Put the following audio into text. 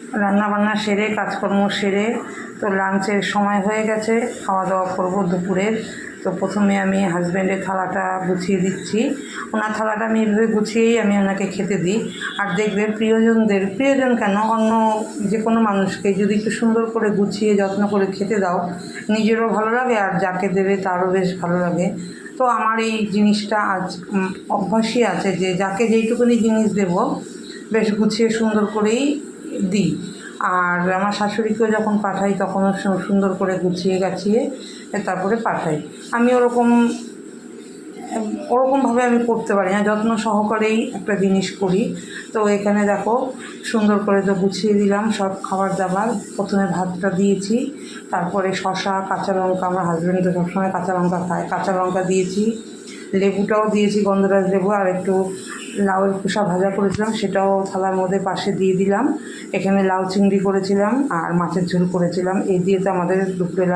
রান্না বান্না সেরে, কাজকর্ম সেরে, তো লাঞ্চের সময় হয়ে গেছে খাওয়া দাওয়া করব দুপুরের। তো প্রথমে আমি হাজব্যান্ডের থালাটা গুছিয়ে দিচ্ছি। ওনার থালাটা আমি এভাবে গুছিয়েই আমি ওনাকে খেতে দিই। আর দেখবে প্রিয়জনদের, প্রিয়জন কেন? অন্য যে কোনো মানুষকে যদি একটু সুন্দর করে গুছিয়ে, যত্ন করে খেতে দাও, নিজেরও ভালো লাগে আর যাকে দেবে তারও বেশ ভালো লাগে। তো আমার এই জিনিসটা আজ অভ্যাসই আছে যে, যাকে যেইটুকুনি জিনিস দেবো, বেশ গুছিয়ে সুন্দর করেই দিই। আর আমার শাশুড়িকেও যখন পাঠাই তখনও সু- সুন্দর করে গুছিয়ে গাছিয়ে তারপরে পাঠাই। আমি ওরকম, ওরকমভাবে আমি করতে পারি না। যত্ন সহকারেই একটা জিনিস করি। তো এখানে দেখো, সুন্দর করে তো গুছিয়ে দিলাম, সব খাবার দাবার। প্রথমে ভাতটা দিয়েছি, তারপরে শশা কাঁচা লঙ্কা। আমার হাজব্যান্ড তো সবসময় কাঁচা লঙ্কা খায়। কাঁচা লঙ্কা দিয়েছি, লেবুটাও দিয়েছি, গন্ধরাজ লেবু, আর একটু লাউয়ের খোসা ভাজা করেছিলাম, সেটাও থালার মধ্যে পাশে দিয়ে দিলাম। এখানে লাউ চিংড়ি করেছিলাম আর মাছের ঝোল করেছিলাম। এই দিয়ে তো আমাদের দুপুরে